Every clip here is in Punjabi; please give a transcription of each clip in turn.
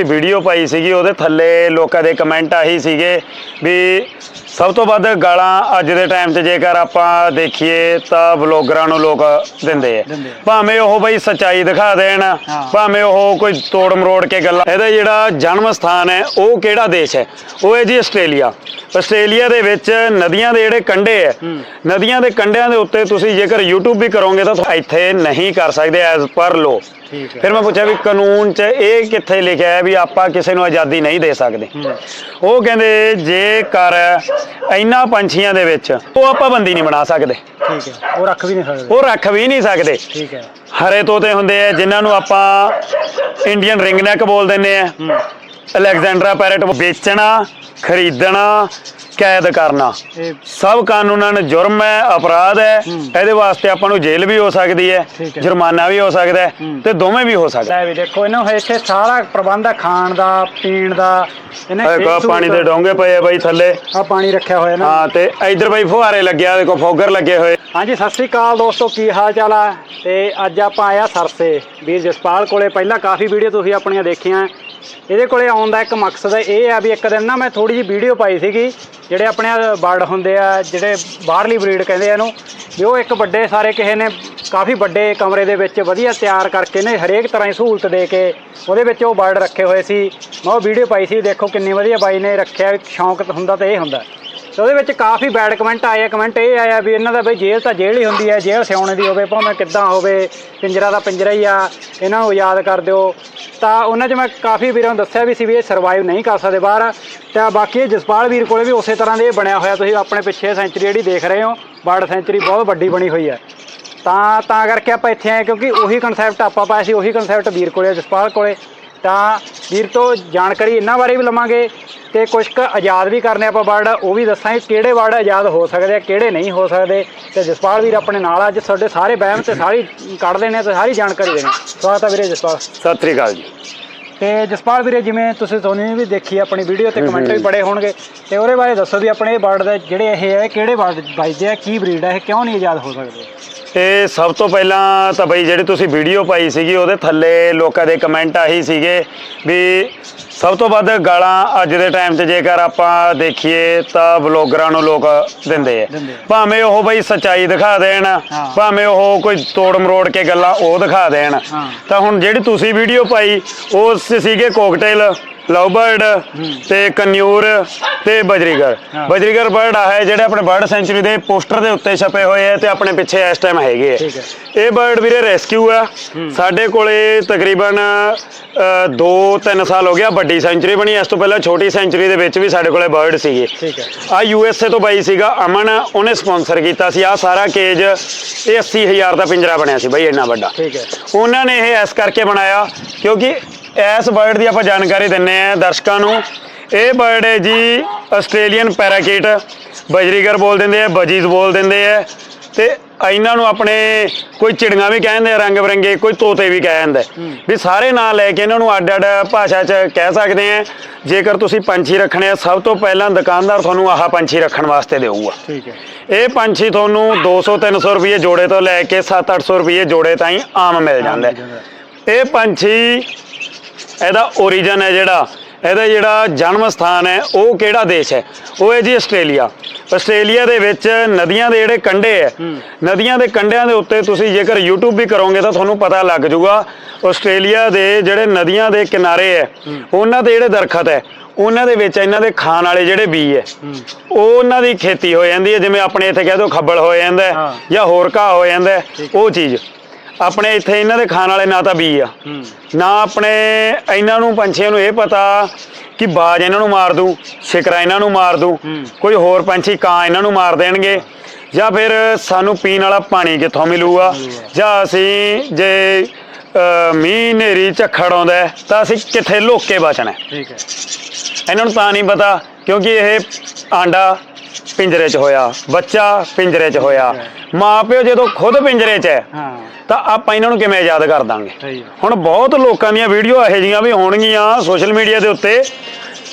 ਤੁਸੀਂ ਵੀਡੀਓ ਪਾਈ ਸੀਗੀ ਉਹਦੇ ਥੱਲੇ ਲੋਕਾਂ ਦੇ ਕਮੈਂਟ ਆਹੀ ਸੀਗੇ ਵੀ ਸਭ ਤੋਂ ਵੱਧ ਗਾਲਾਂ ਅੱਜ ਦੇ ਟਾਈਮ 'ਚ ਜੇਕਰ ਆਪਾਂ ਦੇਖੀਏ ਤਾਂ ਬਲੌਗਰਾਂ ਨੂੰ ਲੋਕ ਦਿੰਦੇ ਆ। ਭਾਵੇਂ ਉਹ ਬਈ ਸੱਚਾਈ ਦਿਖਾ ਦੇਣ। ਭਾਵੇਂ ਉਹ ਕੋਈ ਤੋੜ ਮਰੋੜ ਕੇ ਗੱਲਾਂ ਇਹਦਾ ਜਿਹੜਾ ਜਨਮ ਸਥਾਨ ਹੈ ਉਹ ਕਿਹੜਾ ਦੇਸ਼ ਹੈ? ਉਹ ਹੈ ਜੀ ਆਸਟ੍ਰੇਲੀਆ। ਆਸਟ੍ਰੇਲੀਆ ਦੇ ਵਿੱਚ ਨਦੀਆਂ ਦੇ ਜਿਹੜੇ ਕੰਢੇ ਹੈ। ਨਦੀਆਂ ਦੇ ਕੰਢਿਆਂ ਦੇ ਉੱਤੇ ਤੁਸੀਂ ਜੇਕਰ YouTube ਵੀ ਕਰੋਗੇ ਤਾਂ ਇੱਥੇ ਨਹੀਂ ਕਰ ਸਕਦੇ ਐਜ਼ ਪਰ ਲੋ ਠੀਕ ਹੈ। ਫਿਰ ਮੈਂ ਪੁੱਛਿਆ ਵੀ ਕਾਨੂੰਨ 'ਚ ਇਹ ਕਿੱਥੇ ਲਿਖਿਆ ਹੈ ਵੀ ਆਪਾਂ ਕਿਸੇ ਨੂੰ ਆਜ਼ਾਦੀ ਨਹੀਂ ਦੇ ਸਕਦੇ? ਉਹ ਕਹਿੰਦੇ ਜੇਕਰ ਇਹਨਾਂ ਪੰਛੀਆਂ ਦੇ ਵਿੱਚ ਉਹ ਆਪਾਂ ਬੰਦੀ ਨਹੀਂ ਬਣਾ ਸਕਦੇ। ਠੀਕ ਹੈ। ਉਹ ਰੱਖ ਵੀ ਨਹੀਂ ਸਕਦੇ। ਉਹ ਰੱਖ ਵੀ ਨਹੀਂ ਸਕਦੇ। ਠੀਕ ਹੈ। ਹਰੇ ਤੋਤੇ ਹੁੰਦੇ ਆ ਜਿਨ੍ਹਾਂ ਨੂੰ ਆਪਾਂ ਇੰਡੀਅਨ ਰਿੰਗ ਨੈਕ ਬੋਲ ਦਿੰਦੇ ਆ। ਅਲੈਗਜ਼ੈਂਡਰਾ ਪੈਰਟ ਵੇਚਣਾ ਖਰੀਦਣਾ ਕੈਦ ਕਰਨਾ। ਇਹ ਸਭ ਕਾਨੂੰਨਾਂ ਨੂੰ ਜੁਰਮ ਹੈ ਅਪਰਾਧ ਹੈ। ਇਹਦੇ ਵਾਸਤੇ ਆਪਾਂ ਨੂੰ ਜੇਲ੍ਹ ਵੀ ਹੋ ਸਕਦੀ ਹੈ ਠੀਕ ਹੈ। ਜੁਰਮਾਨਾ ਵੀ ਹੋ ਸਕਦਾ ਹੈ ਤੇ ਦੋਵੇਂ ਵੀ ਹੋ ਸਕਦਾ ਲੈ ਵੀ ਦੇਖੋ ਇਹਨਾਂ ਨੂੰ ਇੱਥੇ ਸਾਰਾ ਪ੍ਰਬੰਧ ਹੈ ਖਾਣ ਦਾ ਪੀਣ ਦਾ। ਇਹਨੇ ਹੈ ਪਾਣੀ ਦੇ ਡੋਂਗੇ ਪਏ ਆ ਬਾਈ ਥੱਲੇ। ਆ ਪਾਣੀ ਰੱਖਿਆ ਹੋਇਆ ਨਾ। ਹਾਂ ਤੇ ਇਧਰ ਬਾਈ ਫੁਹਾਰੇ ਲੱਗਿਆ ਦੇਖੋ ਫੋਗਰ ਲੱਗੇ ਹੋਏ। ਹਾਂਜੀ ਸਤਿ ਸ੍ਰੀ ਅਕਾਲ ਦੋਸਤੋ ਕੀ ਹਾਲ ਚਾਲ ਆ? ਤੇ ਅੱਜ ਆਪਾਂ ਆਇਆ ਸਰਸੇ। ਵੀਰ ਜਸਪਾਲ ਕੋਲੇ ਪਹਿਲਾਂ ਕਾਫੀ ਵੀਡੀਓ ਤੁਸੀਂ ਆਪਣੀਆਂ ਦੇਖੀਆਂ। ਇਹਦੇ ਕੋਲੇ ਆਉਣ ਦਾ ਇੱਕ ਮਕਸਦ ਇਹ ਆ ਵੀ ਇੱਕ ਦਿਨ ਨਾ ਮੈਂ ਥੋੜੀ ਜਿਹੀ ਵੀਡੀਓ ਪਾਈ ਸੀਗੀ। ਜਿਹੜੇ ਆਪਣੇ ਬਰਡ ਹੁੰਦੇ ਆ, ਜਿਹੜੇ ਬਾਹਰਲੀ ਬਰੀਡ ਕਹਿੰਦੇ ਆ ਇਹਨੂੰ, ਵੀ ਉਹ ਇੱਕ ਵੱਡੇ ਸਾਰੇ ਕਿਸੇ ਨੇ ਕਾਫੀ ਵੱਡੇ ਕਮਰੇ ਦੇ ਵਿੱਚ ਵਧੀਆ ਤਿਆਰ ਕਰਕੇ ਨੇ, ਹਰੇਕ ਤਰ੍ਹਾਂ ਦੀ ਸਹੂਲਤ ਦੇ ਕੇ ਉਹਦੇ ਵਿੱਚ ਉਹ ਬਰਡ ਰੱਖੇ ਹੋਏ ਸੀ। ਮੈਂ ਉਹ ਵੀਡੀਓ ਪਾਈ ਸੀ, ਦੇਖੋ ਕਿੰਨੀ ਵਧੀਆ ਬਾਈ ਨੇ ਰੱਖਿਆ, ਸ਼ੌਂਕ ਹੁੰਦਾ ਤਾਂ ਇਹ ਹੁੰਦਾ। ਤੇ ਉਹਦੇ ਵਿੱਚ ਕਾਫੀ ਬੈਡ ਕਮੈਂਟ ਆਏ ਆ ਕਮੈਂਟ ਇਹ ਆਇਆ ਵੀ ਇਹਨਾਂ ਦਾ ਬਈ ਜੇਲ੍ਹ ਤਾਂ ਜੇਲ੍ਹ ਹੀ ਹੁੰਦੀ ਹੈ ਜੇਲ੍ਹ ਸਿਆਉਣੇ ਦੀ ਹੋਵੇ, ਭਾਵੇਂ ਕਿੱਦਾਂ ਹੋਵੇ, ਪਿੰਜਰਾ ਦਾ ਪਿੰਜਰਾ ਹੀ ਆ, ਇਹਨਾਂ ਨੂੰ ਯਾਦ ਕਰ ਦਿਓ। ਤਾਂ ਉਹਨਾਂ 'ਚ ਮੈਂ ਕਾਫੀ ਵੀਰਾਂ ਨੂੰ ਦੱਸਿਆ ਵੀ ਸੀ ਵੀ ਇਹ ਸਰਵਾਈਵ ਨਹੀਂ ਕਰ ਸਕਦੇ ਬਾਹਰ। ਤਾਂ ਬਾਕੀ ਜਸਪਾਲ ਵੀਰ ਕੋਲੇ ਵੀ ਉਸੇ ਤਰ੍ਹਾਂ ਦੇ ਇਹ ਬਣਿਆ ਹੋਇਆ, ਤੁਸੀਂ ਆਪਣੇ ਪਿੱਛੇ ਸੈਂਚਰੀ ਜਿਹੜੀ ਦੇਖ ਰਹੇ ਹੋ, ਬਰਡ ਸੈਂਚਰੀ ਬਹੁਤ ਵੱਡੀ ਬਣੀ ਹੋਈ ਹੈ। ਤਾਂ ਤਾਂ ਕਰਕੇ ਆਪਾਂ ਇੱਥੇ ਆਏ ਕਿਉਂਕਿ ਉਹੀ ਕਨਸੈਪਟ ਆਪਾਂ ਪਾਇਆ ਸੀ, ਉਹੀ ਕਨਸੈਪਟ ਵੀਰ ਕੋਲੇ, ਜਸਪਾਲ ਕੋਲੇ। ਤਾਂ ਵੀਰ ਤੋਂ ਜਾਣਕਾਰੀ ਇਹਨਾਂ ਬਾਰੇ ਵੀ ਲਵਾਂਗੇ ਤੇ ਕੁਝ ਕੁ ਆਜ਼ਾਦ ਵੀ ਕਰਨੇ ਆਪਾਂ ਵਰਡ ਉਹ ਵੀ ਦੱਸਾਂਗੇ ਕਿਹੜੇ ਵਰਡ ਆਜ਼ਾਦ ਹੋ ਸਕਦੇ ਆ, ਕਿਹੜੇ ਨਹੀਂ ਹੋ ਸਕਦੇ। ਤੇ ਜਸਪਾਲ ਵੀਰ ਆਪਣੇ ਨਾਲ ਅੱਜ ਤੁਹਾਡੇ ਸਾਰੇ ਬਹਿਮ ਤੇ ਸਾਰੀ ਕੱਢ ਦੇਣੇ ਤੇ ਸਾਰੀ ਜਾਣਕਾਰੀ ਦੇਣੀ। ਸਵਾਗਤ ਹੈ ਵੀਰੇ ਜਸਪਾਲ। ਸਤਿ ਸ੍ਰੀ ਅਕਾਲ ਜੀ। ਤੇ ਜਸਪਾਲ ਵੀਰੇ ਜਿਵੇਂ ਤੁਸੀਂ ਸੋਨੀ ਵੀ ਦੇਖੀ ਆਪਣੀ ਵੀਡੀਓ ਤੇ ਕਮੈਂਟ ਵੀ ਪੜੇ ਹੋਣਗੇ। ਤੇ ਉਹਦੇ ਬਾਰੇ ਦੱਸੋ ਵੀ ਆਪਣੇ ਇਹ ਵਰਡ ਦੇ ਜਿਹੜੇ ਇਹ ਹੈ ਕਿਹੜੇ ਵਰਡ ਵੱਜਦੇ ਆ ਕੀ ਬਰੀਡ ਹੈ ਇਹ ਕਿਉਂ ਨਹੀਂ ਆਜ਼ਾਦ ਹੋ ਸਕਦੇ? ਇਹ ਸਭ ਤੋਂ ਪਹਿਲਾਂ ਤਾਂ ਬਈ ਜਿਹੜੀ ਤੁਸੀਂ ਵੀਡੀਓ ਪਾਈ ਸੀਗੀ ਉਹਦੇ ਥੱਲੇ ਲੋਕਾਂ ਦੇ ਕਮੈਂਟ ਆਹੀ ਸੀਗੇ ਵੀ ਸਭ ਤੋਂ ਵੱਧ ਗਾਲਾਂ ਅੱਜ ਦੇ ਟਾਈਮ 'ਚ ਜੇਕਰ ਆਪਾਂ ਦੇਖੀਏ ਤਾਂ ਬਲੌਗਰਾਂ ਨੂੰ ਲੋਕ ਦਿੰਦੇ ਆ। ਭਾਵੇਂ ਉਹ ਬਈ ਸੱਚਾਈ ਦਿਖਾ ਦੇਣ। ਭਾਵੇਂ ਉਹ ਕੋਈ ਤੋੜ ਮਰੋੜ ਕੇ ਗੱਲਾਂ ਉਹ ਦਿਖਾ ਦੇਣ। ਤਾਂ ਹੁਣ ਜਿਹੜੀ ਤੁਸੀਂ ਵੀਡੀਓ ਪਾਈ ਉਹ ਸ- ਸੀਗੇ ਕੋਕਟੇਲ ਲਵਬਰਡ ਤੇ ਕਨਿਊਰ ਤੇ ਬਜਰੀਗਰ। ਬਜਰੀਗਰ ਬਰਡ ਆ ਹੈ ਜਿਹੜੇ ਆਪਣੇ ਬਰਡ ਸੈਂਚੁਰੀ ਦੇ ਪੋਸਟਰ ਦੇ ਉੱਤੇ ਛਪੇ ਹੋਏ ਆ ਤੇ ਆਪਣੇ ਪਿੱਛੇ ਇਸ ਟਾਈਮ ਹੈਗੇ। ਆ ਇਹ ਬਰਡ ਵੀਰੇ ਰੈਸਕਿਊ ਆ ਸਾਡੇ ਕੋਲੇ ਤਕਰੀਬਨ 2-3 ਸਾਲ ਹੋ ਗਿਆ ਵੱਡੀ ਸੈਂਚੁਰੀ ਬਣੀ ਇਸ ਤੋਂ ਪਹਿਲਾਂ ਛੋਟੀ ਸੈਂਚੁਰੀ ਦੇ ਵਿੱਚ ਵੀ ਸਾਡੇ ਕੋਲੇ ਬਰਡ ਸੀਗੇ ਆ ਯੂ ਐਸ ਏ ਤੋਂ ਬਾਈ ਸੀਗਾ ਅਮਨ ਉਹਨੇ ਸਪਾਂਸਰ ਕੀਤਾ ਸੀ ਆ ਸਾਰਾ ਕੇਜ ਇਹ 80000 ਦਾ ਪਿੰਜਰਾ ਬਣਿਆ ਸੀ ਬਾਈ ਇੰਨਾ ਵੱਡਾ ਉਹਨਾਂ ਨੇ ਇਹ ਇਸ ਕਰਕੇ ਬਣਾਇਆ ਕਿਉਂਕਿ ਇਸ ਬਰਡ ਦੀ ਆਪਾਂ ਜਾਣਕਾਰੀ ਦਿੰਨੇ ਆ ਦਰਸ਼ਕਾਂ ਨੂੰ। ਇਹ ਬਰਡ ਹੈ ਜੀ ਆਸਟ੍ਰੇਲੀਅਨ ਪੈਰਾਕੀਟ ਬਜਰੀਗਰ ਬੋਲ ਦਿੰਦੇ ਆ ਬਜੀਜ਼ ਬੋਲ ਦਿੰਦੇ ਆ। ਤੇ ਇਹਨਾਂ ਨੂੰ ਆਪਣੇ ਕੋਈ ਚਿੜੀਆਂ ਵੀ ਕਹਿੰਦੇ ਆ ਰੰਗ ਬਰੰਗੇ ਕੋਈ ਤੋਤੇ ਵੀ ਕਹਿ ਜਾਂਦੇ ਵੀ ਸਾਰੇ ਨਾਂ ਲੈ ਕੇ ਇਹਨਾਂ ਨੂੰ ਅੱਡ ਅੱਡ ਭਾਸ਼ਾ 'ਚ ਕਹਿ ਸਕਦੇ ਆ। ਜੇਕਰ ਤੁਸੀਂ ਪੰਛੀ ਰੱਖਣੇ ਆ ਸਭ ਤੋਂ ਪਹਿਲਾਂ ਦੁਕਾਨਦਾਰ ਤੁਹਾਨੂੰ ਆਹ ਪੰਛੀ ਰੱਖਣ ਵਾਸਤੇ ਦੇਊਗਾ। ਠੀਕ ਹੈ। ਇਹ ਪੰਛੀ ਤੁਹਾਨੂੰ 200 300 ਰੁਪਏ ਜੋੜੇ ਤੋਂ ਲੈ ਕੇ 7 800 ਰੁਪਏ ਜੋੜੇ ਤਾਈਂ ਆਮ ਮਿਲ ਜਾਂਦਾ। ਇਹ ਪੰਛੀ ਇਹਦਾ origin ਹੈ ਜਿਹੜਾ ਇਹਦਾ ਜਿਹੜਾ ਜਨਮ ਸਥਾਨ ਹੈ ਉਹ ਕਿਹੜਾ ਦੇਸ਼ ਹੈ? ਉਹ ਹੈ ਜੀ ਆਸਟ੍ਰੇਲੀਆ। ਆਸਟ੍ਰੇਲੀਆ ਦੇ ਵਿੱਚ ਨਦੀਆਂ ਦੇ ਜਿਹੜੇ ਕੰਢੇ ਹੈ ਨਦੀਆਂ ਦੇ ਕੰਢਿਆਂ ਦੇ ਉੱਤੇ ਤੁਸੀਂ ਜੇਕਰ YouTube ਵੀ ਕਰੋਗੇ ਤਾਂ ਤੁਹਾਨੂੰ ਪਤਾ ਲੱਗ ਜਾਊਗਾ ਆਸਟ੍ਰੇਲੀਆ ਦੇ ਜਿਹੜੇ ਨਦੀਆਂ ਦੇ ਕਿਨਾਰੇ ਹੈ ਉਹਨਾਂ ਦੇ ਜਿਹੜੇ ਦਰਖਤ ਹੈ ਉਹਨਾਂ ਦੇ ਵਿੱਚ ਇਹਨਾਂ ਦੇ ਖਾਣ ਵਾਲੇ ਜਿਹੜੇ ਬੀ ਹੈ ਉਹ ਉਹਨਾਂ ਦੀ ਖੇਤੀ ਹੋ ਜਾਂਦੀ ਹੈ ਜਿਵੇਂ ਆਪਣੇ ਇੱਥੇ ਕਹਿ ਦੋ ਖੱਬਲ ਹੋ ਜਾਂਦਾ। ਜਾਂ ਹੋਰ ਘਾਹ ਹੋ ਜਾਂਦਾ ਉਹ ਚੀਜ਼। ਆਪਣੇ ਇੱਥੇ ਇਹਨਾਂ ਦੇ ਖਾਣ ਵਾਲੇ ਨਾ ਤਾਂ ਬੀ ਆ। ਨਾ ਆਪਣੇ ਇਹਨਾਂ ਨੂੰ ਪੰਛੀਆਂ ਨੂੰ ਇਹ ਪਤਾ ਕਿ ਬਾਜ ਇਹਨਾਂ ਨੂੰ ਮਾਰ ਦੂ ਸ਼ਿਕਰਾ ਇਹਨਾਂ ਨੂੰ ਮਾਰ ਦੂ। ਕੋਈ ਹੋਰ ਪੰਛੀ ਕਾਂ ਇਹਨਾਂ ਨੂੰ ਮਾਰ ਦੇਣਗੇ ਜਾਂ ਫਿਰ ਸਾਨੂੰ ਪੀਣ ਵਾਲਾ ਪਾਣੀ ਕਿੱਥੋਂ ਮਿਲੂਗਾ? ਜਾਂ ਅਸੀਂ ਜੇ ਮੀਂਹ ਨੇਰੀ ਝੱਖੜ ਆਉਂਦਾ ਤਾਂ ਅਸੀਂ ਕਿੱਥੇ ਲੁੱਕ ਕੇ ਬਚਣਾ ਹੈ? ਠੀਕ ਹੈ। ਇਹਨਾਂ ਨੂੰ ਤਾਂ ਨਹੀਂ ਪਤਾ ਕਿਉਂਕਿ ਇਹ ਆਂਡਾ ਪਿੰਜਰੇ 'ਚ ਹੋਇਆ ਬੱਚਾ ਪਿੰਜਰੇ 'ਚ ਹੋਇਆ। ਮਾਪਿਓ ਜਦੋਂ ਖੁਦ ਪਿੰਜਰੇ 'ਚ ਹੈ ਹਾਂ। ਤਾਂ ਆਪਾਂ ਇਹਨਾਂ ਨੂੰ ਕਿਵੇਂ ਆਜ਼ਾਦ ਕਰ ਦਾਂਗੇ? ਹੁਣ ਬਹੁਤ ਲੋਕਾਂ ਦੀਆਂ ਵੀਡੀਓ ਇਹੋ ਜੀਆਂ ਵੀ ਹੋਣਗੀਆਂ ਸੋਸ਼ਲ ਮੀਡੀਆ ਦੇ ਉੱਤੇ।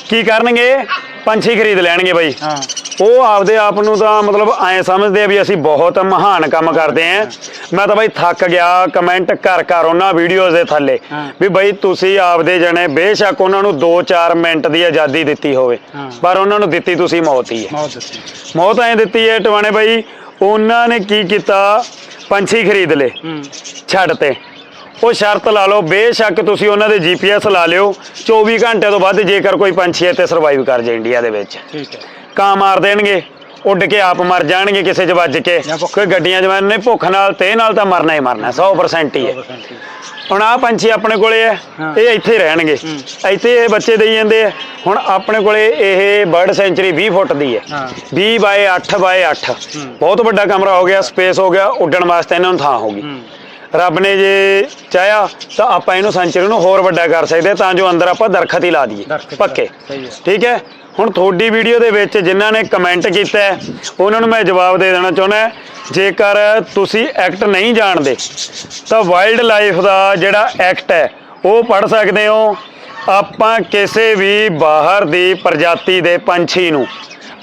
ਕੀ ਕਰਨਗੇ? ਪੰਛੀ ਖਰੀਦ ਲੈਣਗੇ ਬਾਈ। ਹਾਂ। ਉਹ ਆਪਦੇ ਆਪ ਨੂੰ ਤਾਂ ਮਤਲਬ ਐ ਸਮਝਦੇ ਆ ਵੀ ਅਸੀਂ ਬਹੁਤ ਮਹਾਨ ਕੰਮ ਕਰਦੇ ਆਂ। ਮੈਂ ਤਾਂ ਬਾਈ ਥੱਕ ਗਿਆ ਕਮੈਂਟ ਕਰ ਕਰ ਉਹਨਾਂ ਵੀਡੀਓਜ਼ ਦੇ ਥੱਲੇ। ਵੀ ਬਾਈ ਤੁਸੀਂ ਆਪਦੇ ਜਣੇ ਬੇਸ਼ੱਕ ਉਹਨਾਂ ਨੂੰ 2-4 ਮਿੰਟ ਦੀ ਆਜ਼ਾਦੀ ਦਿੱਤੀ ਹੋਵੇ। ਪਰ ਉਹਨਾਂ ਨੂੰ ਦਿੱਤੀ ਤੁਸੀਂ ਮੌਤ ਹੀ ਹੈ। ਮੌਤ ਐ ਦਿੱਤੀ ਹੈ ਟਵਾਣੇ ਬਾਈ ਉਹਨਾਂ ਨੇ ਕੀ ਕੀਤਾ? ਪੰਛੀ ਖਰੀਦ ਲਏ। ਛੱਡ ਤੇ। ਉਹ ਸ਼ਰਤ ਲਾ ਲਓ ਬੇਸ਼ੱਕ ਤੁਸੀਂ ਉਹਨਾਂ ਦੇ ਜੀਪੀਐਸ ਲਾ ਲਿਓ। 24 ਘੰਟੇ ਤੋਂ ਵੱਧ ਜੇਕਰ ਕੋਈ ਪੰਛੀ ਇੱਥੇ ਸਰਵਾਈਵ ਕਰ ਜਾਏ ਇੰਡੀਆ ਦੇ ਵਿੱਚ। ਠੀਕ ਹੈ। ਕਾਂ ਮਾਰ ਦੇਣਗੇ ਉੱਡ ਕੇ ਆਪ ਮਰ ਜਾਣਗੇ ਕਿਸੇ 'ਚ ਵੱਜ ਕੇ। ਕੋਈ ਗੱਡੀਆਂ 'ਚ ਨੇ ਭੁੱਖ ਨਾਲ ਤੇ ਨਾਲ ਤਾਂ ਮਰਨਾ ਹੀ ਮਰਨਾ 100% ਹੀ ਹੈ। 100% ਹੀ। ਹੁਣ ਆ ਪੰਛੀ ਆਪਣੇ ਕੋਲੇ ਹੈ। ਇਹ ਇੱਥੇ ਹੀ ਰਹਿਣਗੇ। ਇੱਥੇ ਇਹ ਬੱਚੇ ਦੇਈ ਜਾਂਦੇ ਆ। ਹੁਣ ਆਪਣੇ ਕੋਲੇ ਇਹ ਬਰਡ ਸੈਂਚੁਰੀ 20 ਫੁੱਟ ਦੀ ਹੈ। ਹਾਂ। 20 ਬਾਏ 8 ਬਾਏ 8 ਬਹੁਤ ਵੱਡਾ ਕਮਰਾ ਹੋ ਗਿਆ ਸਪੇਸ ਹੋ ਗਿਆ ਉੱਡਣ ਵਾਸਤੇ ਇਹਨਾਂ ਨੂੰ ਥਾਂ ਹੂੰ ਰੱਬ ਨੇ ਜੇ ਚਾਹਿਆ ਤਾਂ ਆਪਾਂ ਇਹਨੂੰ ਸੈਂਚੁਰੀ ਨੂੰ ਹੋਰ ਵੱਡਾ ਕਰ ਸਕਦੇ ਤਾਂ ਜੋ ਅੰਦਰ ਆਪਾਂ ਦਰਖਤ ਹੀ ਲਾ ਦਈਏ। ਪੱਕੇ। ਠੀਕ ਹੈ? ਹੁਣ ਤੁਹਾਡੀ ਵੀਡੀਓ ਦੇ ਵਿੱਚ ਜਿਨ੍ਹਾਂ ਨੇ ਕਮੈਂਟ ਕੀਤਾ ਉਹਨਾਂ ਨੂੰ ਮੈਂ ਜਵਾਬ ਦੇ ਦੇਣਾ ਚਾਹੁੰਦਾ ਜੇਕਰ ਤੁਸੀਂ ਐਕਟ ਨਹੀਂ ਜਾਣਦੇ, ਤਾਂ ਵਾਈਲਡ ਲਾਈਫ ਦਾ ਜਿਹੜਾ ਐਕਟ ਹੈ, ਉਹ ਪੜ੍ਹ ਸਕਦੇ ਹੋ। ਆਪਾਂ ਕਿਸੇ ਵੀ ਬਾਹਰ ਦੀ ਪ੍ਰਜਾਤੀ ਦੇ ਪੰਛੀ ਨੂੰ,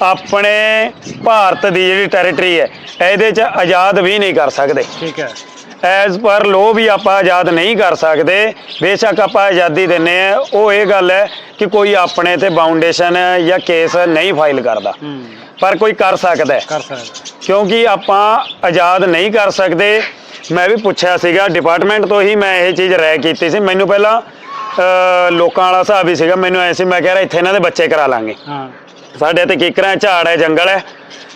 ਆਪਣੇ ਭਾਰਤ ਦੀ ਜਿਹੜੀ ਟੈਰੀਟਰੀ ਹੈ, ਇਹਦੇ 'ਚ ਆਜ਼ਾਦ ਵੀ ਨਹੀਂ ਕਰ ਸਕਦੇ। ਠੀਕ ਹੈ। ਐਜ਼ ਪਰ ਲੋ ਵੀ ਆਪਾਂ ਆਜ਼ਾਦ ਨਹੀਂ ਕਰ ਸਕਦੇ। ਬੇਸ਼ੱਕ ਆਪਾਂ ਆਜ਼ਾਦੀ ਦਿੰਨੇ ਆ ਉਹ ਇਹ ਗੱਲ ਹੈ ਕਿ ਕੋਈ ਆਪਣੇ ਤੇ ਬਾਉਂਡੇਸ਼ਨ ਜਾਂ ਕੇਸ ਨਹੀਂ ਫਾਈਲ ਕਰਦਾ। ਪਰ ਕੋਈ ਕਰ ਸਕਦਾ ਹੈ। ਕਰ ਸਕਦਾ। ਕਿਉਂਕਿ ਆਪਾਂ ਆਜ਼ਾਦ ਨਹੀਂ ਕਰ ਸਕਦੇ। ਮੈਂ ਵੀ ਪੁੱਛਿਆ ਸੀਗਾ ਡਿਪਾਰਟਮੈਂਟ ਤੋਂ ਹੀ ਮੈਂ ਇਹ ਚੀਜ਼ ਰਾਇ ਕੀਤੀ ਸੀ। ਮੈਨੂੰ ਪਹਿਲਾਂ ਲੋਕਾਂ ਵਾਲਾ ਹਿਸਾਬ ਹੀ ਸੀਗਾ। ਮੈਨੂੰ ਐ ਸੀ ਮੈਂ ਕਹਿ ਰਿਹਾ ਇੱਥੇ ਇਹਨਾਂ ਦੇ ਬੱਚੇ ਕਰਾ ਲਾਂਗੇ। ਹਾਂ। ਸਾਡੇ ਇੱਥੇ ਕੀਕਰਾਂ ਝਾੜ ਹੈ ਜੰਗਲ ਹੈ।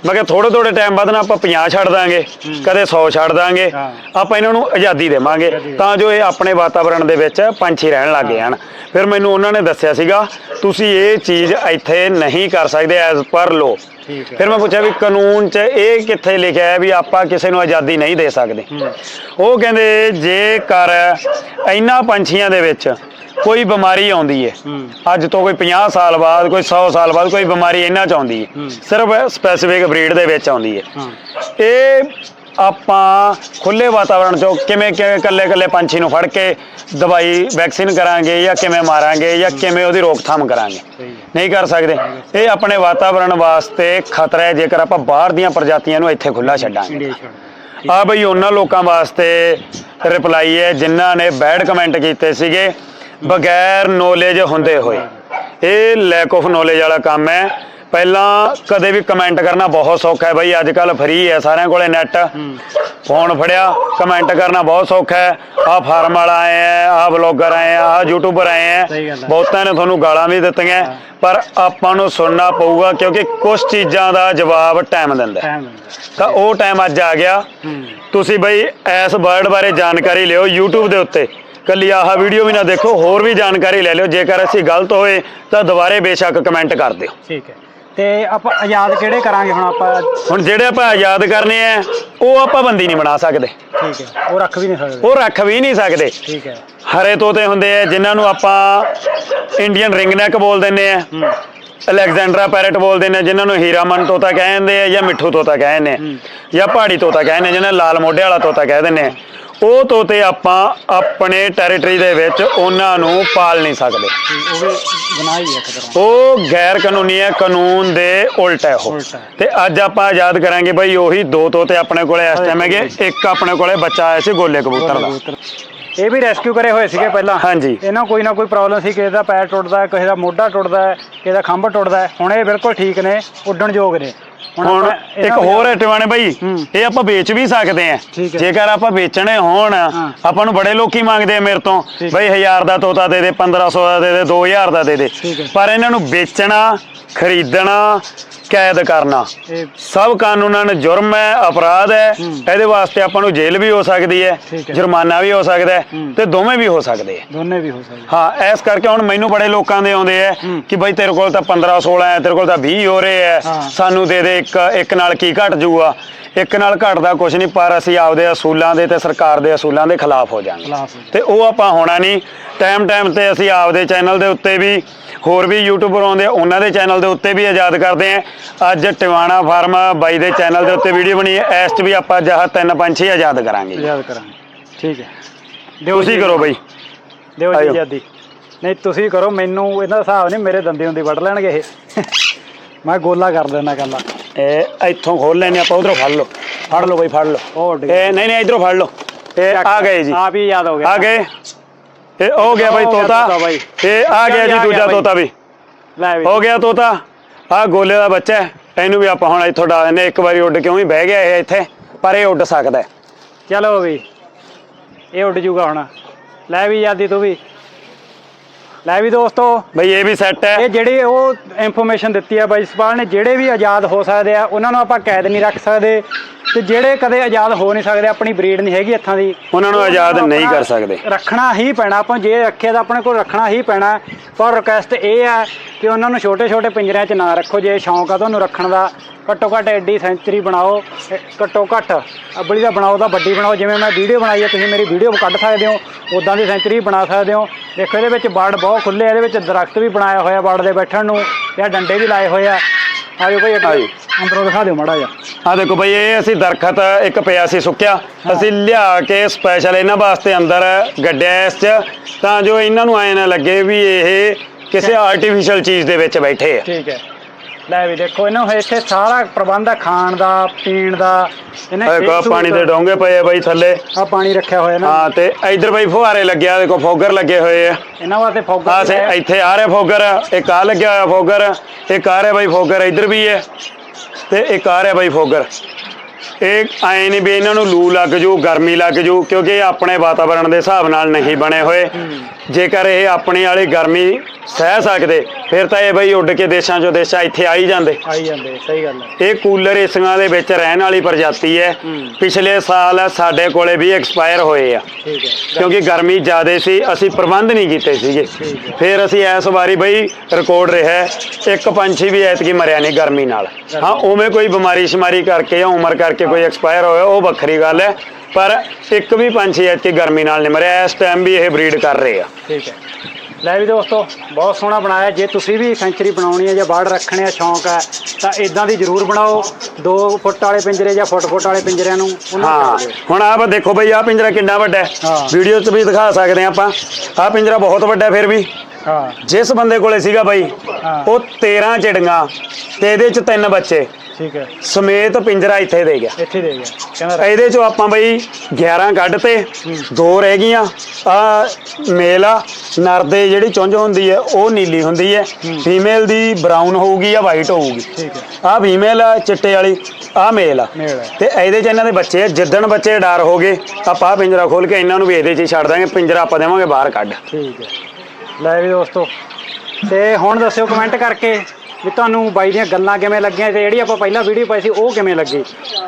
ਮੈਂ ਕਿਹਾ ਥੋੜੇ ਥੋੜੇ ਟਾਈਮ ਬਾਅਦ ਨਾ ਆਪਾਂ 50 ਛੱਡ ਦਾਂਗੇ ਕਦੇ 100 ਛੱਡ ਦਾਂਗੇ। ਆਪਾਂ ਇਹਨਾਂ ਨੂੰ ਆਜ਼ਾਦੀ ਦੇਵਾਂਗੇ। ਤਾਂ ਜੋ ਇਹ ਆਪਣੇ ਵਾਤਾਵਰਣ ਦੇ ਵਿੱਚ ਪੰਛੀ ਰਹਿਣ ਲੱਗ ਜਾਣ ਫਿਰ ਮੈਨੂੰ ਉਹਨਾਂ ਨੇ ਦੱਸਿਆ ਸੀਗਾ ਤੁਸੀਂ ਇਹ ਚੀਜ਼ ਇੱਥੇ ਨਹੀਂ ਕਰ ਸਕਦੇ ਐਜ਼ ਪਰ ਲੋ ਠੀਕ ਹੈ ਫਿਰ ਮੈਂ ਪੁੱਛਿਆ ਵੀ ਕਾਨੂੰਨ 'ਚ ਇਹ ਕਿੱਥੇ ਲਿਖਿਆ ਹੈ ਵੀ ਆਪਾਂ ਕਿਸੇ ਨੂੰ ਆਜ਼ਾਦੀ ਨਹੀਂ ਦੇ ਸਕਦੇ? ਉਹ ਕਹਿੰਦੇ ਜੇਕਰ ਇਹਨਾਂ ਪੰਛੀਆਂ ਦੇ ਵਿੱਚ ਕੋਈ ਬਿਮਾਰੀ ਆਉਂਦੀ ਹੈ। ਅੱਜ ਤੋਂ ਕੋਈ 50 ਸਾਲ ਬਾਅਦ ਕੋਈ 100 ਸਾਲ ਬਾਅਦ ਕੋਈ ਬਿਮਾਰੀ ਇਹਨਾਂ ਚ ਆਉਂਦੀ ਹੈ। ਸਿਰਫ ਸਪੈਸੀਫਿਕ ਬਰੀਡ ਦੇ ਵਿੱਚ ਆਉਂਦੀ ਹੈ। ਇਹ ਆਪਾਂ ਖੁੱਲੇ ਵਾਤਾਵਰਣ ਚੋਂ ਕਿਵੇਂ ਕਿ ਇਕੱਲੇ ਇਕੱਲੇ ਪੰਛੀ ਨੂੰ ਫੜ ਕੇ ਦਵਾਈ ਵੈਕਸੀਨ ਕਰਾਂਗੇ ਜਾਂ ਕਿਵੇਂ ਮਾਰਾਂਗੇ ਜਾਂ ਕਿਵੇਂ ਉਹਦੀ ਰੋਕਥਾਮ ਕਰਾਂਗੇ? ਨਹੀਂ ਕਰ ਸਕਦੇ। ਇਹ ਆਪਣੇ ਵਾਤਾਵਰਣ ਵਾਸਤੇ ਖਤਰਾ ਹੈ ਜੇਕਰ ਆਪਾਂ ਬਾਹਰ ਦੀਆਂ ਪ੍ਰਜਾਤੀਆਂ ਨੂੰ ਇੱਥੇ ਖੁੱਲਾ ਛੱਡਾਂਗੇ। ਆ ਬਈ ਉਹਨਾਂ ਲੋਕਾਂ ਵਾਸਤੇ ਰਿਪਲਾਈ ਹੈ ਜਿਨ੍ਹਾਂ ਨੇ ਬੈਡ ਕਮੈਂਟ ਕੀਤੇ ਸੀਗੇ ਬਗੈਰ ਨੋਲੇਜ ਹੁੰਦੇ ਹੋਏ। ਇਹ ਲੈਕ ਆਫ ਨੋਲੇਜ ਵਾਲਾ ਕੰਮ ਹੈ। ਪਹਿਲਾਂ ਕਦੇ ਵੀ ਕਮੈਂਟ ਕਰਨਾ ਬਹੁਤ ਸੌਖਾ ਹੈ ਬਈ ਅੱਜ ਕੱਲ ਫ੍ਰੀ ਹੈ ਸਾਰਿਆਂ ਕੋਲੇ ਨੈਟ ਫੋਨ ਫੜਿਆ ਕਮੈਂਟ ਕਰਨਾ ਬਹੁਤ ਸੌਖਾ ਹੈ। ਆ ਫਾਰਮ ਵਾਲਾ ਆਏ ਆ ਆ ਬਲੌਗਰ ਆਏ ਆ ਆ ਯੂਟਿਊਬਰ ਆਏ ਆ। ਬਹੁਤਾਂ ਨੇ ਤੁਹਾਨੂੰ ਗਾਲਾਂ ਵੀ ਦਿੱਤੀਆਂ। ਪਰ ਆਪਾਂ ਨੂੰ ਸੁਣਨਾ ਪਊਗਾ ਕਿਉਂਕਿ ਕੁਝ ਚੀਜ਼ਾਂ ਦਾ ਜਵਾਬ ਟਾਈਮ ਦਿੰਦਾ ਤਾਂ ਉਹ ਟਾਈਮ ਅੱਜ ਆ ਗਿਆ। ਤੁਸੀਂ ਬਈ ਇਸ ਬਰਡ ਬਾਰੇ ਜਾਣਕਾਰੀ ਲਿਓ YouTube ਦੇ ਉੱਤੇ। ਕੱਲੀ ਆਹ ਵੀਡੀਓ ਵੀ ਨਾ ਦੇਖੋ ਹੋਰ ਵੀ ਜਾਣਕਾਰੀ ਲੈ ਲਿਓ। ਜੇਕਰ ਅਸੀਂ ਗਲਤ ਹੋਏ ਤਾਂ ਦੁਬਾਰੇ ਬੇਸ਼ੱਕ ਕਮੈਂਟ ਕਰ ਦਿਓ। ਠੀਕ ਹੈ। ਤੇ ਆਪਾਂ ਆਜ਼ਾਦ ਕਿਹੜੇ ਕਰਾਂਗੇ ਹੁਣ ਆਪਾਂ? ਹੁਣ ਜਿਹੜੇ ਆਪਾਂ ਆਜ਼ਾਦ ਕਰਨੇ ਆ ਉਹ ਆਪਾਂ ਬੰਦੀ ਨਹੀਂ ਬਣਾ ਸਕਦੇ। ਠੀਕ ਹੈ ਉਹ ਰੱਖ ਵੀ ਨਹੀਂ ਸਕਦੇ। ਉਹ ਰੱਖ ਵੀ ਨਹੀਂ ਸਕਦੇ। ਠੀਕ ਹੈ। ਹਰੇ ਤੋਤੇ ਹੁੰਦੇ ਆ ਜਿਨ੍ਹਾਂ ਨੂੰ ਆਪਾਂ ਇੰਡੀਅਨ ਰਿੰਗਨੈਕ ਬੋਲ ਦਿੰਦੇ ਆ ਅਲੈਗਜ਼ੈਂਡਰਾ ਪੈਰਟ ਬੋਲਦੇ ਨੇ ਜਿਨ੍ਹਾਂ ਨੂੰ ਹੀਰਾਮਨ ਤੋਤਾ ਕਹਿੰਦੇ ਆ ਜਾਂ ਮਿੱਠੂ ਤੋਤਾ ਕਹਿੰਦੇ ਆ ਜਾਂ ਪਹਾੜੀ ਤੋਤਾ ਕਹਿੰਦੇ ਜਿਹਨਾਂ ਨੂੰ ਲਾਲ ਮੋਢੇ ਵਾਲਾ ਤੋਤਾ ਕਹਿ ਦਿੰਦੇ ਆ। ਉਹ ਤੋਤੇ ਆਪਾਂ ਆਪਣੇ ਟੈਰੀਟਰੀ ਦੇ ਵਿੱਚ ਉਹਨਾਂ ਨੂੰ ਪਾਲ ਨਹੀਂ ਸਕਦੇ। ਉਹ ਵੀ ਗੁਨਾਹ ਹੀ ਹੈ ਇੱਕ ਤਰ੍ਹਾਂ। ਉਹ ਗੈਰ ਕਾਨੂੰਨੀ ਹੈ ਕਾਨੂੰਨ ਦੇ ਉਲਟ ਹੈ ਉਹ। ਉਲਟ ਹੈ। ਤੇ ਅੱਜ ਆਪਾਂ ਆਜ਼ਾਦ ਕਰਾਂਗੇ ਬਈ ਉਹੀ ਦੋ ਤੋਤੇ ਆਪਣੇ ਕੋਲੇ ਇਸ ਟਾਈਮ ਹੈਗੇ ਇੱਕ ਆਪਣੇ ਕੋਲੇ ਬੱਚਾ ਆਇਆ ਸੀ ਗੋਲੇ ਕਬੂਤਰ ਦਾ। ਇਹ ਵੀ ਰੈਸਕਿਊ ਕਰੇ ਹੋਏ ਸੀਗੇ ਪਹਿਲਾਂ। ਹਾਂਜੀ। ਇਹਨਾਂ ਕੋਈ ਨਾ ਕੋਈ ਪ੍ਰੋਬਲਮ ਸੀ ਕਿਸੇ ਦਾ ਪੈਰ ਟੁੱਟਦਾ ਹੈ, ਕਿਸੇ ਦਾ ਮੋਢਾ ਟੁੱਟਦਾ ਹੈ, ਕਿਸੇ ਦਾ ਖੰਭ ਟੁੱਟਦਾ। ਹੈ। ਹੁਣ ਇਹ ਬਿਲਕੁਲ ਠੀਕ ਨੇ ਉੱਡਣ ਯੋਗ ਨੇ। ਹੁਣ ਇੱਕ ਹੋਰ ਹੈ ਟਿਵਾਣੇ ਬਾਈ। ਇਹ ਆਪਾਂ ਵੇਚ ਵੀ ਸਕਦੇ ਆ। ਜੇਕਰ ਆਪਾਂ ਵੇਚਣੇ ਹੋਣ। ਆਪਾਂ ਨੂੰ ਬੜੇ ਲੋਕੀ ਮੰਗਦੇ ਆ ਮੇਰੇ ਤੋਂ। ਬਈ 1000 ਦਾ ਤੋਤਾ ਦੇ ਦੇ 1500 ਦਾ ਦੇ ਦੇ 2000 ਦਾ ਦੇ ਦੇ। ਪਰ ਇਹਨਾਂ ਨੂੰ ਵੇਚਣਾ ਖਰੀਦਣਾ ਕੈਦ ਕਰਨਾ ਸਭ ਕਾਨੂੰਨਾਂ ਨਾਲ ਜੁਰਮ ਹੈ ਅਪਰਾਧ ਹੈ ਹੂੰ। ਇਹਦੇ ਵਾਸਤੇ ਆਪਾਂ ਨੂੰ ਜੇਲ੍ਹ ਵੀ ਹੋ ਸਕਦੀ ਹੈ ਹੈ। ਜੁਰਮਾਨਾ ਵੀ ਹੋ ਸਕਦਾ ਹੈ ਹੂੰ। ਤੇ ਦੋਵੇਂ ਵੀ ਹੋ ਸਕਦੇ ਆ ਦੋਨੇ ਵੀ ਹੋ ਸਕਦੇ ਹਾਂ ਇਸ ਕਰਕੇ ਹੁਣ ਮੈਨੂੰ ਬੜੇ ਲੋਕਾਂ ਦੇ ਆਉਂਦੇ ਆ ਹੂੰ। ਕਿ ਬਈ ਤੇਰੇ ਕੋਲ ਤਾਂ 15 16 ਹੈ ਤੇਰੇ ਕੋਲ ਤਾਂ 20 ਹੋ ਰਹੇ ਹੈ ਹਾਂ। ਸਾਨੂੰ ਦੇ ਦੇ ਇੱਕ ਇੱਕ ਨਾਲ ਕੀ ਘਟ ਜੂਗਾ ਇੱਕ ਨਾਲ ਘਟਦਾ ਕੁਝ ਨਹੀਂ ਪਰ ਅਸੀਂ ਆਪਦੇ ਅਸੂਲਾਂ ਦੇ ਤੇ ਸਰਕਾਰ ਦੇ ਅਸੂਲਾਂ ਦੇ ਖਿਲਾਫ ਹੋ ਜਾਾਂਗੇ ਹੋ ਤੇ ਉਹ ਆਪਾਂ ਹੋਣਾ ਨਹੀਂ ਟਾਈਮ ਟਾਈਮ ਤੇ ਅਸੀਂ ਆਪਦੇ ਚੈਨਲ ਦੇ ਉੱਤੇ ਵੀ ਹੋਰ ਵੀ ਯੂਟਿਊਬਰ ਆਉਂਦੇ ਆ ਉਹਨਾਂ ਦੇ ਚੈਨਲ ਦੇ ਉੱਤੇ ਵੀ ਆਜ਼ਾਦ ਕਰਦੇ ਆ। ਅੱਜ ਟਿਵਾਣਾ ਫਾਰਮ ਬਾਈ ਦੇ ਚੈਨਲ ਦੇ ਉੱਤੇ ਵੀਡੀਓ ਬਣੀ ਹੈ। ਇਸ 'ਚ ਵੀ ਆਪਾਂ ਜਹ ਤਿੰਨ ਪੰਛੀ ਆਜ਼ਾਦ ਕਰਾਂਗੇ ਆਜ਼ਾਦ ਕਰਾਂਗੇ। ਠੀਕ ਹੈ। ਦਿਓ ਤੁਸੀਂ ਜੀ- ਕਰੋ ਬਈ। ਦਿਓ ਜੀ ਆਇਓ। ਆਜ਼ਾਦੀ। ਨਹੀਂ ਤੁਸੀਂ ਕਰੋ। ਮੈਨੂੰ ਇਹਦਾ ਹਿਸਾਬ ਨਹੀਂ ਮੇਰੇ ਦੰਦੇ ਹੁੰਦੇ ਵੱਢ ਲੈਣਗੇ ਇਹ। ਮੈਂ ਗੋਲਾ ਕਰ ਦਿੰਦਾ ਗੱਲ ਇਹ ਇੱਥੋਂ ਖੋਲ ਲੈਨੇ ਆਪਾਂ ਉਧਰੋਂ ਫੜ ਲਓ। ਫੜ ਲਓ ਬਈ ਫੜ ਲਓ। ਉਹ ਉੱਡ ਇਹ ਨਹੀਂ ਨਹੀਂ ਇਧਰੋਂ ਫੜ ਲਓ। ਇਹ ਆ ਗਏ ਜੀ। ਆਪ ਹੀ ਯਾਦ ਹੋ ਗਿਆ ਆ ਗਏ। ਇਹ ਹੋ ਗਿਆ ਬਈ ਤੋਤਾ। ਇਹ ਆ ਗਿਆ ਜੀ ਦੂਜਾ। ਤੋਤਾ ਵੀ। ਲੈ ਵੀ। ਹੋ ਗਿਆ ਤੋਤਾ। ਆ ਗੋਲੇ ਦਾ ਬੱਚਾ ਹੈ। ਇਹਨੂੰ ਵੀ ਆਪਾਂ ਹੁਣ ਇੱਥੋਂ ਡਾ ਦਿੰਦੇ ਇੱਕ ਵਾਰੀ ਉੱਡ ਕਿਉਂ ਹੀ ਬਹਿ ਗਿਆ ਇਹ ਇੱਥੇ ਪਰ ਇਹ ਉੱਡ ਸਕਦਾ। ਚਲੋ ਵੀ। ਇਹ ਉੱਡ ਜੂਗਾ ਹੁਣ। ਲੈ ਵੀ ਯਾਦੀ ਤੂੰ ਵੀ। ਲੈ ਵੀ ਦੋਸਤੋ। ਬਈ ਇਹ ਵੀ ਸੈੱਟ ਹੈ। ਇਹ ਜਿਹੜੀ ਉਹ ਇਨਫੋਰਮੇਸ਼ਨ ਦਿੱਤੀ ਆ ਬਾਈ ਸਪਾਲ ਨੇ ਜਿਹੜੇ ਵੀ ਆਜ਼ਾਦ ਹੋ ਸਕਦੇ ਆ ਉਹਨਾਂ ਨੂੰ ਆਪਾਂ ਕੈਦ ਨਹੀਂ ਰੱਖ ਸਕਦੇ। ਤੇ ਜਿਹੜੇ ਕਦੇ ਆਜ਼ਾਦ ਹੋ ਨਹੀਂ ਸਕਦੇ ਆਪਣੀ ਬਰੀਡ ਨਹੀਂ ਹੈਗੀ ਇੱਥਾਂ ਦੀ ਉਹਨਾਂ ਨੂੰ ਆਜ਼ਾਦ ਨਹੀਂ ਕਰ ਸਕਦੇ। ਰੱਖਣਾ ਹੀ ਪੈਣਾ ਆਪਾਂ ਜੇ ਰੱਖਿਆ ਤਾਂ ਆਪਣੇ ਕੋਲ ਰੱਖਣਾ ਹੀ ਪੈਣਾ। ਪਰ ਰਿਕੁਐਸਟ ਇਹ ਆ ਕਿ ਉਹਨਾਂ ਨੂੰ ਛੋਟੇ ਛੋਟੇ ਪਿੰਜਰਿਆਂ 'ਚ ਨਾ ਰੱਖੋ ਜੇ ਸ਼ੌਂਕ ਆ ਤੁਹਾਨੂੰ ਰੱਖਣ ਦਾ। ਘੱਟੋ ਘੱਟ ਐਡੀ ਸੈਂਚਰੀ ਬਣਾਓ ਇਹ ਘੱਟੋ ਘੱਟ ਅਬਲੀ ਦਾ ਬਣਾਓ ਤਾਂ ਵੱਡੀ ਬਣਾਓ। ਜਿਵੇਂ ਮੈਂ ਵੀਡੀਓ ਬਣਾਈ ਹੈ ਤੁਸੀਂ ਮੇਰੀ ਵੀਡੀਓ ਕੱਢ ਸਕਦੇ ਹੋ ਉਦਾਂ ਦੀ ਸੈਂਚਰੀ ਬਣਾ ਸਕਦੇ ਹੋ। ਦੇਖੋ ਇਹਦੇ ਵਿੱਚ ਬਾੜ ਬਹੁਤ ਖੁੱਲੇ ਇਹਦੇ ਵਿੱਚ ਦਰਖਤ ਵੀ ਬਣਾਇਆ ਹੋਇਆ ਬਾੜ ਦੇ ਬੈਠਣ ਨੂੰ ਆਹ ਡੰਡੇ ਵੀ ਲਾਏ ਹੋਏ ਆ। ਆਜੋ ਭਾਈ ਆਜੋ। ਅੰਦਰੋਂ ਦਿਖਾ ਦਿਓ ਮਾੜਾ ਜਿਹਾ। ਆ ਦੇਖੋ ਬਈ ਇਹ ਅਸੀਂ ਦਰਖਤ ਇੱਕ ਪਿਆ ਸੀ ਸੁੱਕਿਆ। ਅਸੀਂ ਲਿਆ ਕੇ ਸਪੈਸ਼ਲ ਇਹਨਾਂ ਵਾਸਤੇ ਅੰਦਰ ਗੱਡਿਆ ਇਸ ਚ। ਤਾਂ ਜੋ ਇਹਨਾਂ ਨੂੰ ਐ ਨਾ ਲੱਗੇ ਵੀ ਇਹ ਕਿਸੇ ਆਰਟੀਫੀਸ਼ੀਅਲ ਚੀਜ਼ ਦੇ ਵਿੱਚ ਬੈਠੇ ਆ। ਠੀਕ ਹੈ। ਲੈ ਵੀ ਦੇਖੋ ਇਹਨਾਂ ਨੂੰ ਇੱਥੇ ਸਾਰਾ ਪ੍ਰਬੰਧ ਆ ਖਾਣ ਦਾ ਪੀਣ ਦਾ ਇਹਨੇ ਇਹ ਕੋ ਪਾਣੀ ਦੇ ਡੋਂਗੇ ਪਏ ਆ ਬਈ ਥੱਲੇ। ਆ ਪਾਣੀ ਰੱਖਿਆ ਹੋਇਆ ਨਾ ਹਾਂ ਤੇ ਇਧਰ ਬਈ ਫੁਹਾਰੇ ਲੱਗਿਆ ਦੇਖੋ ਫੋਗਰ ਲੱਗੇ ਹੋਏ ਆ। ਇਹਨਾਂ ਵਾਸਤੇ ਫੌਗਾ ਆ ਸੇ ਇੱਥੇ ਆ ਰਿਹਾ ਫੋਗਰ ਇੱਕ ਆ ਲੱਗਿਆ ਹੋਇਆ ਫੋਗਰ ਇੱਕ ਆ ਰਿਹਾ ਬਈ ਫੋਗਰ ਇਧਰ ਵੀ ਹੈ ਤੇ ਇੱਕ ਆ ਰਿਹਾ ਬਈ ਫੋਗਰ। ਇਹ ਐ ਨਹੀਂ ਵੀ ਇਹਨਾਂ ਨੂੰ ਲੂ ਲੱਗ ਜੂ ਗਰਮੀ ਲੱਗ ਜੂ ਕਿਉਂਕਿ ਇਹ ਆਪਣੇ ਵਾਤਾਵਰਣ ਦੇ ਹਿਸਾਬ ਨਾਲ ਨਹੀਂ ਬਣੇ ਹੋਏ। ਜੇਕਰ ਇਹ ਆਪਣੀ ਵਾਲੀ ਗਰਮੀ ਸਹਿ ਸਕਦੇ ਫਿਰ ਤਾਂ ਇਹ ਬਈ ਉੱਡ ਕੇ ਦੇਸ਼ਾਂ ਚੋਂ ਦੇਸ਼ਾਂ ਇੱਥੇ ਆ ਹੀ ਜਾਂਦੇ। ਆਈ ਜਾਂਦੇ ਸਹੀ ਗੱਲ ਹੈ। ਇਹ ਕੂਲਰ ਏਸੀਆਂ ਦੇ ਵਿੱਚ ਰਹਿਣ ਵਾਲੀ ਪ੍ਰਜਾਤੀ ਹੈ। ਪਿਛਲੇ ਸਾਲ ਸਾਡੇ ਕੋਲੇ ਵੀ ਐਕਸਪਾਇਰ ਹੋਏ ਆ। ਠੀਕ ਹੈ। ਕਿਉਂਕਿ ਗਰਮੀ ਜ਼ਿਆਦੇ ਸੀ ਅਸੀਂ ਪ੍ਰਬੰਧ ਨਹੀਂ ਕੀਤੇ ਸੀਗੇ। ਫਿਰ ਅਸੀਂ ਇਸ ਵਾਰੀ ਬਈ ਰਿਕਾਰਡ ਰਿਹਾ ਹੈ, ਇੱਕ ਪੰਛੀ ਵੀ ਐਤਕੀ ਮਰਿਆ ਨਹੀਂ ਗਰਮੀ ਨਾਲ। ਹਾਂ ਉਵੇਂ ਕੋਈ ਬਿਮਾਰੀ ਸ਼ਮਾਰੀ ਕਰਕੇ ਜਾਂ ਉਮਰ ਕਰਕੇ ਕੋਈ ਐਕਸਪਾਇਰ ਹੋਇਆ ਉਹ ਵੱਖਰੀ ਗੱਲ ਹੈ। ਪਰ ਇੱਕ ਵੀ ਪੰਛੀ ਐਤਕੀ ਗਰਮੀ ਨਾਲ ਨਹੀਂ ਮਰਿਆ ਇਸ ਟਾਈਮ ਵੀ ਇਹ ਬਰੀਡ ਕਰ ਰਹੇ ਆ। ਠੀਕ ਹੈ। ਲੈ ਵੀ ਦੋਸਤੋ ਬਹੁਤ ਸੋਹਣਾ ਬਣਾਇਆ। ਜੇ ਤੁਸੀਂ ਵੀ ਸੈਂਚਰੀ ਬਣਾਉਣੀ ਹੈ ਜਾਂ ਬਾੜ ਰੱਖਣੇ ਆ ਸ਼ੌਂਕ ਹੈ ਤਾਂ ਇਦਾਂ ਦੀ ਜ਼ਰੂਰ ਬਣਾਓ। 2 ਫੁੱਟ ਵਾਲੇ ਪਿੰਜਰੇ ਜਾਂ ਫੁੱਟ ਫੁੱਟ ਵਾਲੇ ਪਿੰਜਰਿਆਂ ਨੂੰ ਉਹਨਾਂ ਹਾਂ। ਹੁਣ ਆਪ ਦੇਖੋ ਬਈ ਆ ਪਿੰਜਰਾ ਕਿੰਨਾ ਵੱਡਾ ਹੈ। ਹਾਂ। ਵੀਡੀਓ 'ਚ ਵੀ ਦਿਖਾ ਸਕਦੇ ਹਾਂ ਆਪਾਂ। ਆ ਪਿੰਜਰਾ ਬਹੁਤ ਵੱਡਾ ਹੈ ਫਿਰ ਵੀ। ਹਾਂ। ਜਿਸ ਬੰਦੇ ਕੋਲੇ ਸੀਗਾ ਬਾਈ ਹਾਂ। ਉਹ 13 ਚਿੜੀਆਂ ਤੇ ਇਹਦੇ 'ਚ ਤਿੰਨ ਬੱਚੇ। ਠੀਕ ਹੈ। ਸਮੇਤ ਪਿੰਜਰਾ ਇੱਥੇ ਦੇ ਗਿਆ। ਇੱਥੇ ਦੇ ਗਿਆ। ਕਹਿੰਦਾ ਇਹਦੇ ਚੋਂ ਆਪਾਂ ਬਈ 11 ਕੱਢ ਤੇ ਦੋ ਰਹਿ ਗਈਆਂ। ਆ ਮੇਲ ਆ ਨਰ ਦੇ ਜਿਹੜੀ ਚੁੰਝ ਹੁੰਦੀ ਹੈ ਉਹ ਨੀਲੀ ਹੁੰਦੀ ਹੈ। ਫੀਮੇਲ ਦੀ ਬਰਾਊਨ ਹੋਊਗੀ ਜਾਂ ਵਾਈਟ ਹੋਊਗੀ। ਠੀਕ ਹੈ। ਆ ਫੀਮੇਲ ਆ ਚਿੱਟੇ ਵਾਲੀ ਆ ਮੇਲ ਆ। ਮੇਲ। ਤੇ ਇਹਦੇ ਚ ਇਹਨਾਂ ਦੇ ਬੱਚੇ ਆ। ਜਿੱਦਣ ਬੱਚੇ ਡਰ ਹੋ ਗਏ ਆਪਾਂ ਆਹ ਪਿੰਜਰਾ ਖੋਲ ਕੇ ਇਹਨਾਂ ਨੂੰ ਵੀ ਇਹਦੇ ਚ ਹੀ ਛੱਡ ਦਾਂਗੇ ਪਿੰਜਰਾ ਆਪਾਂ ਦੇਵਾਂਗੇ ਬਾਹਰ ਕੱਢ। ਠੀਕ ਹੈ। ਲੈ ਵੀ ਦੋਸਤੋ। ਤੇ ਹੁਣ ਦੱਸਿਓ ਕਮੈਂਟ ਕਰਕੇ। ਵੀ ਤੁਹਾਨੂੰ ਬਾਈ ਦੀਆਂ ਗੱਲਾਂ ਕਿਵੇਂ ਲੱਗੀਆਂ ਤੇ ਜਿਹੜੀ ਆਪਾਂ ਪਹਿਲਾਂ ਵੀਡੀਓ ਪਾਈ ਸੀ ਉਹ ਕਿਵੇਂ ਲੱਗੀ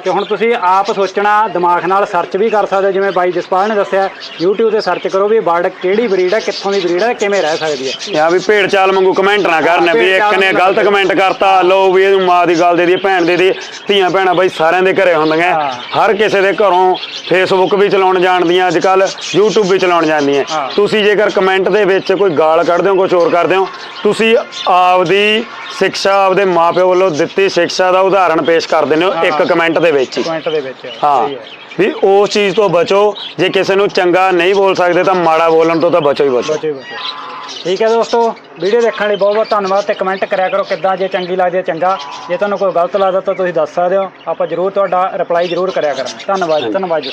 ਤੇ ਹੁਣ ਤੁਸੀਂ ਆਪ ਸੋਚਣਾ ਦਿਮਾਗ ਨਾਲ ਸਰਚ ਵੀ ਕਰ ਸਕਦੇ ਜਿਵੇਂ ਬਾਈ ਜਸਪਾਲ ਨੇ ਦੱਸਿਆ YouTube ਤੇ ਸਰਚ ਕਰੋ ਵੀ ਬਰਡ ਕਿਹੜੀ ਬਰੀਡ ਹੈ ਕਿੱਥੋਂ ਦੀ ਬਰੀਡ ਹੈ ਕਿਵੇਂ ਰਹਿ ਸਕਦੀ ਹੈ ਜਾਂ ਵੀ ਭੇਡ ਚਾਲ ਵਾਂਗੂ ਕਮੈਂਟ ਨਾ ਕਰਨ ਵੀ ਇੱਕ ਨੇ ਗਲਤ। ਕਮੈਂਟ ਕਰਤਾ ਲੋ ਵੀ ਇਹਨੂੰ ਮਾਂ ਦੀ ਗੱਲ ਦੇ ਦੀ ਭੈਣ ਦੇ ਦੀ ਧੀਆਂ ਭੈਣਾਂ ਬਈ ਸਾਰਿਆਂ ਦੇ ਘਰੇ ਹੁੰਦੀਆਂ। ਹਰ ਕਿਸੇ ਦੇ ਘਰੋਂ ਫੇਸਬੁੱਕ ਵੀ ਚਲਾਉਣ ਜਾਣਦੀਆਂ ਅੱਜ ਕੱਲ YouTube ਵੀ ਚਲਾਉਣ ਜਾਂਦੀਆਂ। ਤੁਸੀਂ ਜੇਕਰ ਕਮੈਂਟ ਦੇ ਵਿੱਚ ਕੋਈ ਗਾਲ ਕੱਢਦੇ ਹੋ ਕੁਝ ਹੋਰ ਕਰਦੇ ਹੋ ਤੁਸੀਂ ਆਪਦੀ ਸਿੱਖਿਆ ਆਪਦੇ ਮਾਪਿਓ ਵੱਲੋਂ ਦਿੱਤੀ ਸਿੱਖਿਆ ਦਾ ਉਦਾਹਰਣ ਪੇਸ਼ ਕਰ ਦਿੰਦੇ ਹੋ ਇੱਕ। ਕਮੈਂਟ ਦੇ ਵਿੱਚ ਹੀ। ਕਮੈਂਟ ਦੇ ਵਿੱਚ ਹਾਂ। ਸਹੀ ਹੈ। ਵੀ ਉਸ ਚੀਜ਼ ਤੋਂ ਬਚੋ ਜੇ ਕਿਸੇ ਨੂੰ ਚੰਗਾ ਨਹੀਂ ਬੋਲ ਸਕਦੇ ਤਾਂ ਮਾੜਾ ਬੋਲਣ ਤੋਂ ਤਾਂ ਬਚੋ ਹੀ ਬਚੋ। ਬਚੋ ਹੀ ਬਚੋ। ਠੀਕ ਹੈ ਦੋਸਤੋ ਵੀਡੀਓ ਦੇਖਣ ਲਈ ਬਹੁਤ ਬਹੁਤ ਧੰਨਵਾਦ ਤੇ ਕਮੈਂਟ ਕਰਿਆ ਕਰੋ ਕਿੱਦਾਂ ਜੇ ਚੰਗੀ ਲੱਗਦੀ ਹੈ ਚੰਗਾ। ਜੇ ਤੁਹਾਨੂੰ ਕੋਈ ਗਲਤ ਲੱਗਦਾ ਤਾਂ ਤੁਸੀਂ ਦੱਸ ਸਕਦੇ ਹੋ। ਆਪਾਂ ਜ਼ਰੂਰ ਤੁਹਾਡਾ ਰਿਪਲਾਈ ਜ਼ਰੂਰ ਕਰਿਆ ਕਰਾਂਗੇ। ਧੰਨਵਾਦ ਧੰਨਵਾਦ ਜੀ